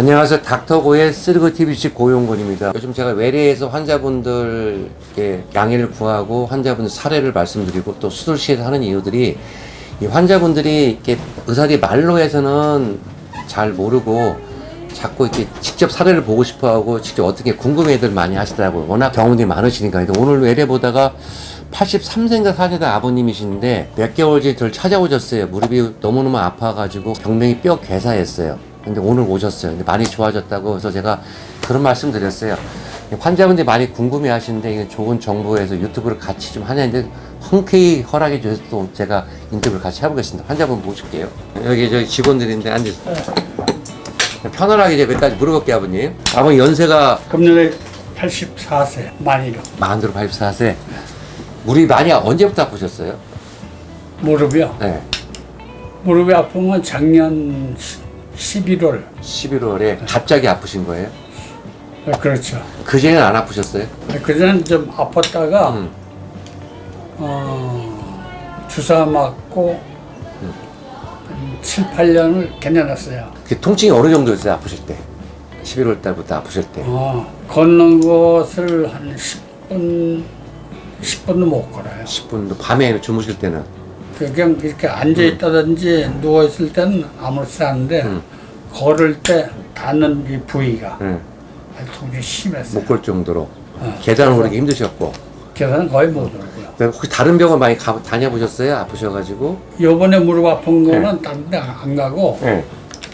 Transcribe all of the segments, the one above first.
안녕하세요. 닥터고의 쓰르그 TVC 고용곤입니다. 요즘 제가 외래에서 환자분들께 양해를 구하고 환자분들 사례를 말씀드리고 또 수술실에서 하는 이유들이 이 환자분들이 이렇게 의사들이 말로 해서는 잘 모르고 자꾸 이렇게 직접 사례를 보고 싶어 하고 직접 어떻게 궁금해들 많이 하시더라고요. 워낙 경험들이 많으시니까. 오늘 외래 보다가 83세인가 사시다 아버님이신데 몇 개월 전에 저를 찾아오셨어요. 무릎이 너무너무 아파가지고 병명이 뼈 괴사했어요. 근데 오늘 오셨어요. 근데 많이 좋아졌다고 해서 제가 그런 말씀 드렸어요. 환자분들이 많이 궁금해 하시는데 이건 좋은 정보에서 유튜브를 같이 좀 하냐는데 흔쾌히 허락해 주셔서 또 제가 인터뷰를 같이 해보겠습니다. 환자분 모실게요. 여기 저기 직원들인데 앉으세요. 편안하게 이제 몇 가지 물어볼게요, 아버님. 아버님 연세가 금년에 84세 만이로 만으로 84세. 무릎이 많이 언제부터 아프셨어요? 무릎이요. 네. 무릎이 아픈 건 작년 11월 11월에 갑자기 아프신 거예요? 그렇죠. 그전에는 안 아프셨어요? 그전엔 좀 아팠다가 음. 어, 주사 맞고 한 7, 8년을 견뎌놨어요. 그 통증이 어느 정도였어요, 아프실 때? 11월 달부터 아프실 때. 어, 걷는 것을 한 10분 10분도 못 걸어요. 10분도 밤에 주무실 때는. 그냥 이렇게 앉아 있다든지 누워 있을 때는 아무렇지 않은데 음. 걸을 때 닿는 이 부위가 네. 아주 통증이 심했어요. 못 걸 정도로. 어, 계단을 그래서 오르기 힘드셨고. 계단은 거의 못 오르고요. 그다음에 혹시 다른 병원 많이 가, 다녀보셨어요? 아프셔가지고? 요번에 무릎 아픈 거는 다른 데 안 가고 네.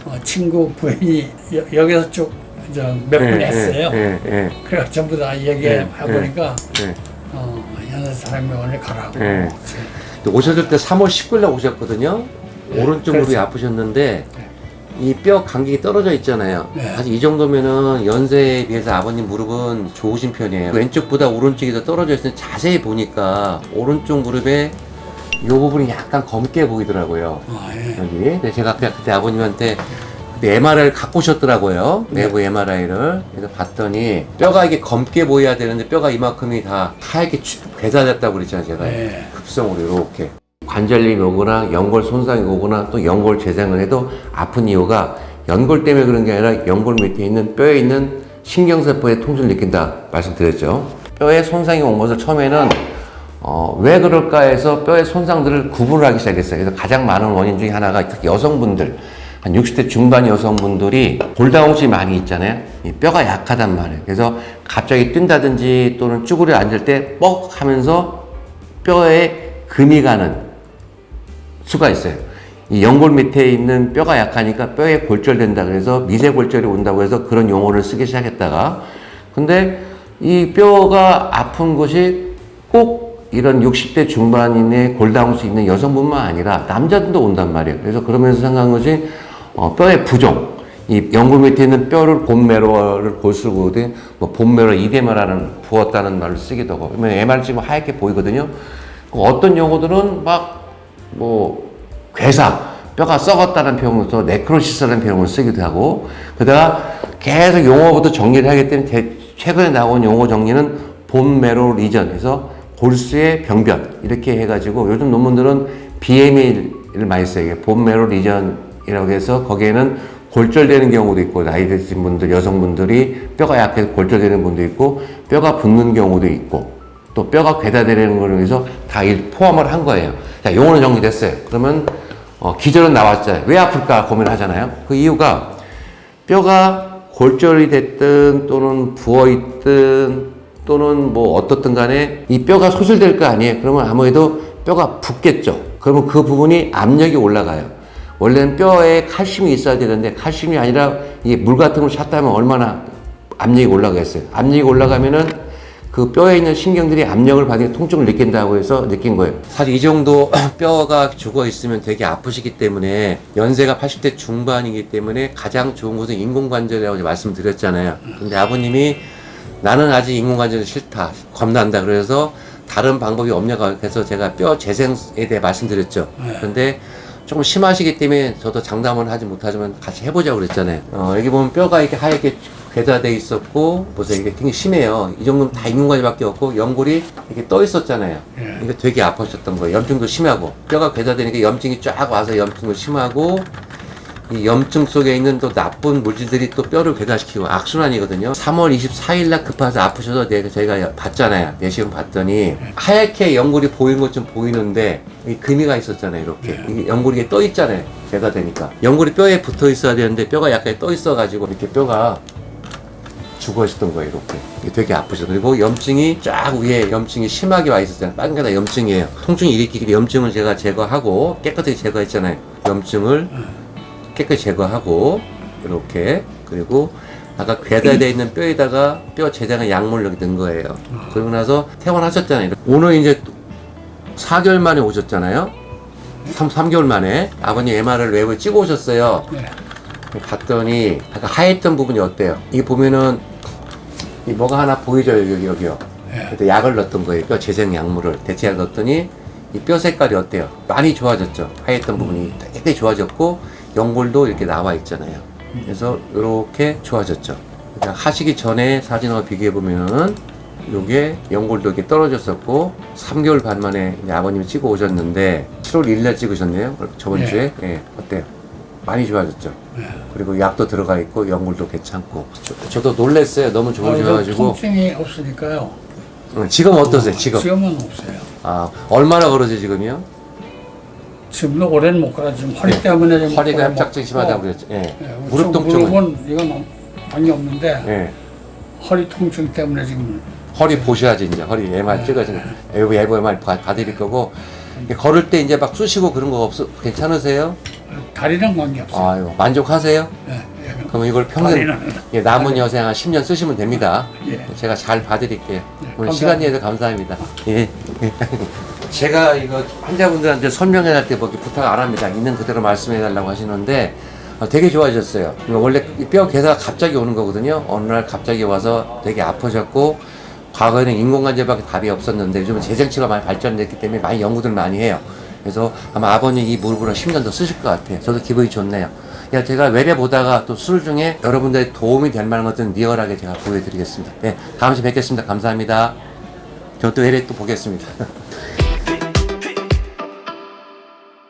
어, 친구 부인이 여, 여기서 쭉몇 분 했어요. 네, 네, 그래 전부 다 얘기해 네, 보니까 네. 어, 연세사랑병원에 가라고. 네. 근데 오셨을 때 3월 10일 날 오셨거든요. 네, 오른쪽 무릎이. 아프셨는데 네. 이 뼈 간격이 떨어져 있잖아요. 네. 사실 이 정도면은 연세에 비해서 아버님 무릎은 좋으신 편이에요. 왼쪽보다 오른쪽이 더 떨어져 있으니 자세히 보니까 오른쪽 무릎에 이 부분이 약간 검게 보이더라고요. 아, 예. 여기. 근데 제가 그냥 그때 아버님한테 MRI를 갖고 오셨더라고요. 내부 MRI를. 그래서 봤더니 뼈가 이게 검게 보여야 되는데 뼈가 이만큼이 다 하얗게 추- 괴사됐다고 그랬잖아요. 제가. 네. 급성으로 이렇게. 관절염이 오거나 연골 손상이 오거나 또 연골 재생을 해도 아픈 이유가 연골 때문에 그런 게 아니라 연골 밑에 있는 뼈에 있는 신경세포의 통증을 느낀다 말씀드렸죠. 뼈에 손상이 온 것을 처음에는 어, 왜 그럴까 해서 뼈의 손상들을 구분을 하기 시작했어요. 그래서 가장 많은 원인 중에 하나가 특히 여성분들, 한 60대 중반 여성분들이 골다공증이 많이 있잖아요. 이 뼈가 약하단 말이에요. 그래서 갑자기 뛴다든지 또는 쭈그려 앉을 때 뻑 하면서 뼈에 금이 가는 수가 있어요. 이 연골 밑에 있는 뼈가 약하니까 뼈에 골절된다 그래서 미세 골절이 온다고 해서 그런 용어를 쓰기 시작했다가 근데 이 뼈가 아픈 것이 꼭 이런 60대 중반인의 골다공증 있는 여성뿐만 아니라 남자들도 온단 말이에요. 그래서 그러면서 생각한 것이 어, 뼈의 부종. 이 연골 밑에 있는 뼈를 본매로를 골수거든 뭐 본매로 이데마라는 부었다는 말을 쓰기도 하고 그러면 MR 찍으면 하얗게 보이거든요. 어떤 용어들은 막 뭐 괴사 뼈가 썩었다는 표현으로 네크로시스라는 표현을 쓰기도 하고 그다가 계속 용어부터 정리를 하기 때문에 대- 최근에 나온 용어 정리는 본메로 리전에서 골수의 병변 이렇게 해가지고 요즘 논문들은 BMA를 많이 써요. 이게 본메로 리전이라고 해서 거기에는 골절되는 경우도 있고 나이 드신 분들 여성분들이 뼈가 약해서 골절되는 분도 있고 뼈가 붓는 경우도 있고 또 뼈가 괴다되는 거를 위해서 다일 포함을 한 거예요. 자, 용어는 정리됐어요. 그러면 어, 기절은 나왔잖아요. 왜 아플까 고민을 하잖아요. 그 이유가 뼈가 골절이 됐든 또는 부어 있든 또는 뭐 어떻든 간에 이 뼈가 소실될 거 아니에요. 그러면 아무래도 뼈가 붓겠죠. 그러면 그 부분이 압력이 올라가요. 원래는 뼈에 칼슘이 있어야 되는데 칼슘이 아니라 이게 물 같은 걸 찼다면 얼마나 압력이 올라가겠어요. 압력이 올라가면은 그 뼈에 있는 신경들이 압력을 받으니 통증을 느낀다고 해서 느낀 거예요. 사실 이 정도 뼈가 죽어 있으면 되게 아프시기 때문에 연세가 80대 중반이기 때문에 가장 좋은 것은 인공관절이라고 말씀드렸잖아요. 근데 아버님이 나는 아직 인공관절이 싫다, 겁난다. 그래서 다른 방법이 없냐고 해서 제가 뼈 재생에 대해 말씀드렸죠. 그런데 조금 심하시기 때문에 저도 장담은 하지 못하지만 같이 해보자고 그랬잖아요. 어, 여기 보면 뼈가 이렇게 하얗게 괴사돼 있었고, 보세요. 이게 굉장히 심해요. 이 정도면 다 인공관절밖에 없고, 연골이 이렇게 떠 있었잖아요. 예. 이게 되게 아팠었던 거예요. 염증도 심하고, 뼈가 괴사되니까 염증이 쫙 와서 염증도 심하고, 이 염증 속에 있는 또 나쁜 물질들이 또 뼈를 괴사시키고 악순환이거든요. 3월 24일 날 급해서 아프셔서 내가 저희가 봤잖아요. 내시경 봤더니 하얗게 연골이 보이는 것 좀 보이는데 이 금이가 있었잖아요. 이렇게 이 연골이 떠 있잖아요. 제가 되니까 연골이 뼈에 붙어 있어야 되는데 뼈가 약간 떠 있어가지고 이렇게 뼈가 죽어 있었던 거예요. 이렇게 되게 아프죠. 그리고 염증이 쫙 위에 염증이 심하게 와 있었잖아요. 빨간 게 다 염증이에요. 통증이 일으키기 염증을 제가 제거하고 깨끗하게 제거했잖아요. 염증을 깨끗이 제거하고 이렇게 그리고 아까 괴다되어 있는 뼈에다가 뼈 제장의 약물을 이렇게 넣은 거예요. 그러고 나서 퇴원하셨잖아요. 오늘 이제 4개월 만에 오셨잖아요. 3, 3개월 만에 아버님 MR을 외부에 찍어 오셨어요. 네. 봤더니 아까 하였던 부분이 어때요? 이게 보면은 이 뭐가 하나 보이죠 여기 여기요. 네. 그때 약을 넣었던 거예요. 뼈 재생 약물을 대체약 넣었더니 이 뼈 색깔이 어때요? 많이 좋아졌죠. 하였던 부분이 되게 좋아졌고 연골도 이렇게 나와 있잖아요. 그래서 이렇게 좋아졌죠. 그러니까 하시기 전에 사진하고 비교해 보면은 요게 연골도 이렇게 떨어졌었고 3개월 반 만에 아버님이 찍어 오셨는데 7월 1일날 찍으셨네요. 저번 네. 주에 예, 어때요? 많이 좋아졌죠. 그리고 약도 들어가 있고 연골도 괜찮고 저, 도 놀랬어요. 너무 아, 좋으셔가지고 통증이 없으니까요. 응, 지금 어떠세요? 지금 지금은 없어요. 아 얼마나 걸으세요 지금요? 지금도 오래는 못 가라. 지금 허리 때문에 좀 네. 허리가 오래 협착증 못 심하다고. 그랬죠. 예. 예, 무릎 저 통증은 무릎은 이건 많이 없는데 예. 허리 통증 때문에 지금 허리 보셔야지 이제 허리 MR 찍어지는 외부 외부 MR 봐- 봐드릴 거고 이게 걸을 때 이제 막 쑤시고 그런 거 없어 괜찮으세요? 다리랑 관계 없어요. 아유 만족하세요? 예, 예. 그럼 이걸 평생 다리는 예, 남은 여생 한 10년 쓰시면 됩니다. 예. 제가 잘 봐드릴게요. 오늘 감사합니다. 시간 내서 감사합니다. 예. 제가 이거 환자분들한테 설명해 할때뭐 부탁 안 합니다. 있는 그대로 말씀해 달라고 하시는데 어, 되게 좋아졌어요. 원래 이뼈 괴사가 갑자기 오는 거거든요. 어느 날 갑자기 와서 되게 아프셨고 과거에는 인공관절밖에 답이 없었는데 요즘은 재생치가 많이 발전됐기 때문에 많이 연구들 많이 해요. 그래서 아마 아버님 이 무릎으로 10년 더 쓰실 것 같아요. 저도 기분이 좋네요. 야, 제가 외래 보다가 또술 중에 여러분들의 도움이 될 만한 것들은 리얼하게 제가 보여드리겠습니다. 네, 다음 시간에 뵙겠습니다. 감사합니다. 저또 외래 또 보겠습니다.